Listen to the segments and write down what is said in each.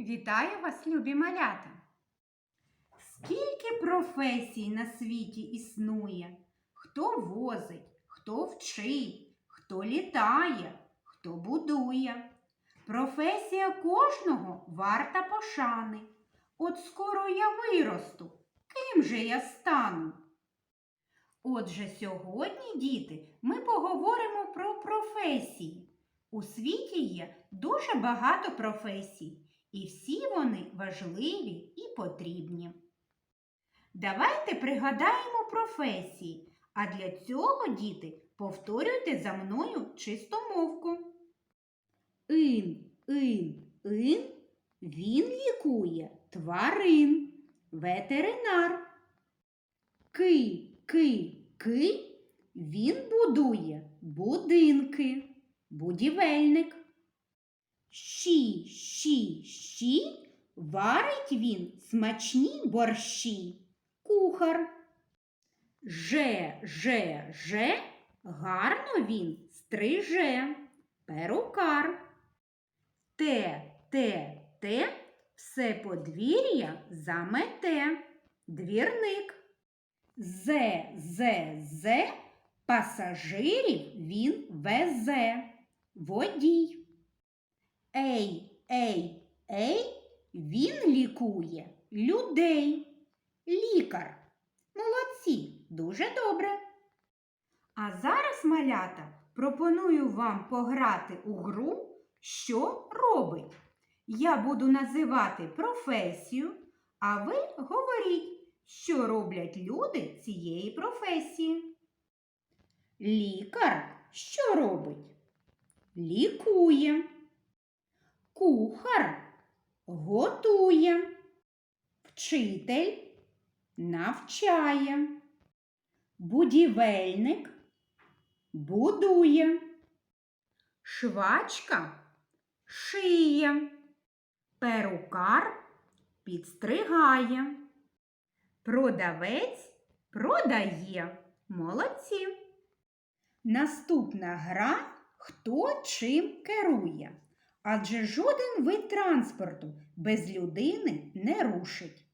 Вітаю вас, любі малята! Скільки професій на світі існує? Хто возить, хто вчить, хто літає, хто будує. Професія кожного варта пошани. От скоро я виросту, ким же я стану? Отже, сьогодні, діти, ми поговоримо про професії. У світі є дуже багато професій, і всі вони важливі і потрібні. Давайте пригадаємо професії, а для цього, діти, повторюйте за мною чистомовку. Ин, ин, ин, він лікує тварин, ветеринар. Ки, ки, ки, він будує будинки будівельник. Щі, щі, щі, варить він смачні борщі, кухар. Же, же, же, гарно він стриже, перукар. Те, те, те, все подвір'я замете, двірник. Зе, зе, зе, пасажирів він везе водій. Ей, ей, ей, він лікує людей. Лікар. Молодці, дуже добре. А зараз, малята, пропоную вам пограти у гру, що робить. Я буду називати професію, а ви говоріть, що роблять люди цієї професії. Лікар що робить? Лікує. Кухар готує. Вчитель навчає. Будівельник будує. Швачка шиє. Перукар підстригає. Продавець продає. Молодці. Наступна гра хто чим керує. Адже жоден вид транспорту без людини не рушить.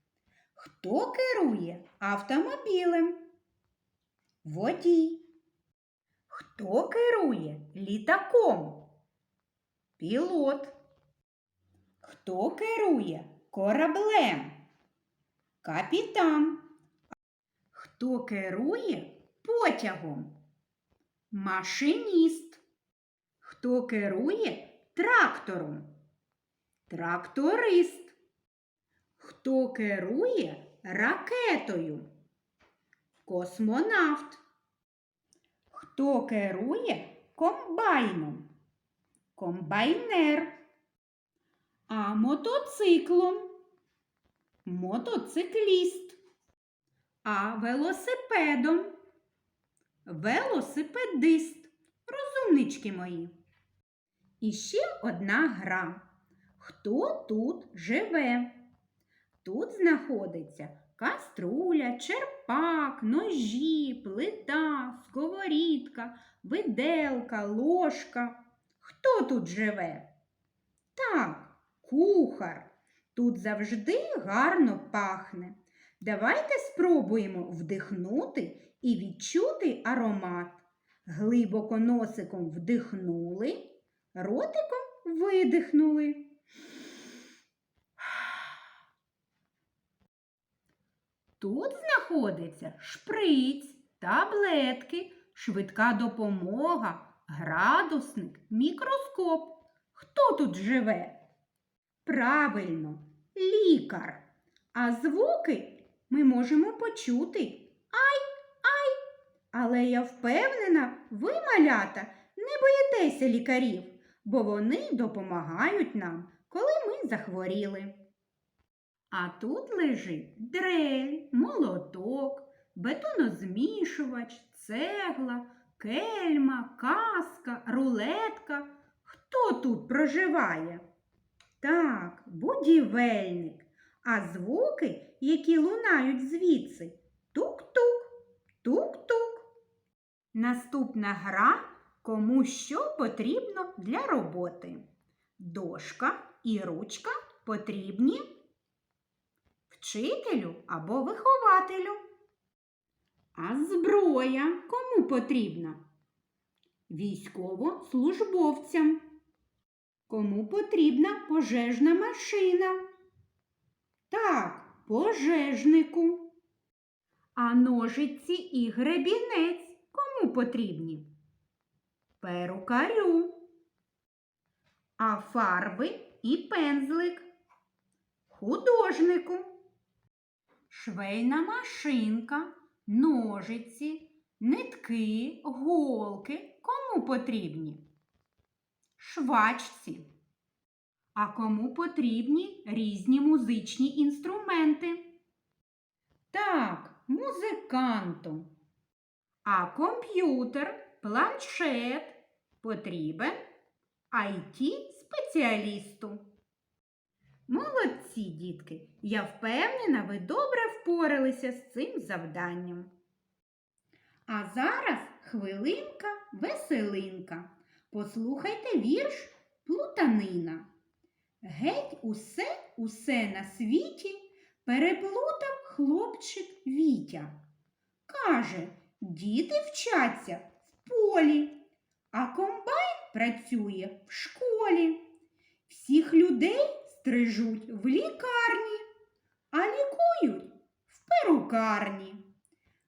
Хто керує автомобілем? Водій. Хто керує літаком? Пілот. Хто керує кораблем? Капітан. Хто керує потягом? Машиніст. Хто керує трактором? Тракторист. Хто керує ракетою? Космонавт. Хто керує комбайном? Комбайнер. А мотоциклом? Мотоцикліст. А велосипедом? Велосипедист. Розумнички мої. І ще одна гра. Хто тут живе? Тут знаходиться каструля, черпак, ножі, плита, сковорідка, виделка, ложка. Хто тут живе? Так, кухар. Тут завжди гарно пахне. Давайте спробуємо вдихнути і відчути аромат. Глибоко носиком вдихнули, ротиком видихнули. Тут знаходиться шприць, таблетки, швидка допомога, градусник, мікроскоп. Хто тут живе? Правильно, лікар. А звуки ми можемо почути. Ай, ай. Але я впевнена, ви, малята, не боїтеся лікарів, бо вони допомагають нам, коли ми захворіли. А тут лежить дрель, молоток, бетонозмішувач, цегла, кельма, каска, рулетка. Хто тут проживає? Так, будівельник. А звуки, які лунають звідси тук-тук, тук-тук. Наступна гра кому що потрібно для роботи. Дошка і ручка потрібні вчителю або вихователю. А зброя кому потрібна? Військовослужбовцям. Кому потрібна пожежна машина? Так, пожежнику. А ножиці і гребінець кому потрібні? Перукарю. А фарби і пензлик художнику. Швейна машинка, ножиці, нитки, голки кому потрібні? Швачці. А кому потрібні різні музичні інструменти? Так, музиканту. А комп'ютер, планшет потрібен it спеціалісту. Молодці, дітки! Я впевнена, ви добре впоралися з цим завданням. А зараз хвилинка веселинка. Послухайте вірш Плутанина. Геть усе, усе на світі переплутав хлопчик Вітя. Каже, діти вчаться в полі, а комбайн працює в школі. Всіх людей стрижуть в лікарні, а лікують в перукарні.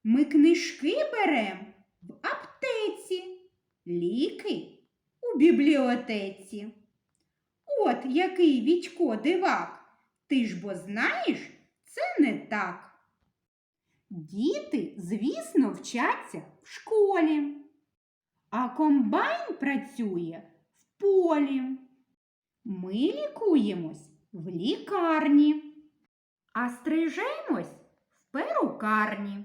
Ми книжки берем в аптеці, ліки у бібліотеці. От який Вітько дивак, ти ж бо знаєш, це не так. Діти, звісно, вчаться в школі, а комбайн працює в полі. Ми лікуємось в лікарні, а стрижемось в перукарні.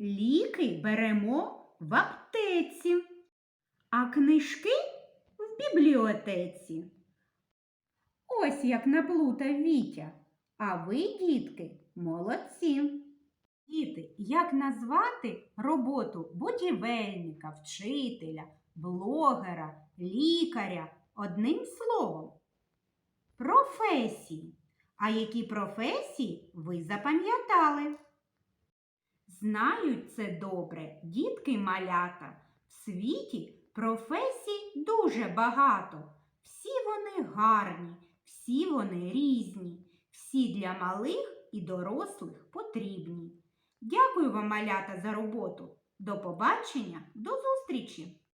Ліки беремо в аптеці, а книжки в бібліотеці. Ось як наплутав Вітя. А ви, дітки, молодці. Діти, як назвати роботу будівельника, вчителя, блогера, лікаря одним словом? Професії. А які професії ви запам'ятали? Знають це добре дітки малята. В світі професій дуже багато. Всі вони гарні, всі вони різні, всі для малих і дорослих потрібні. Дякую вам, малята, за роботу. До побачення, до зустрічі!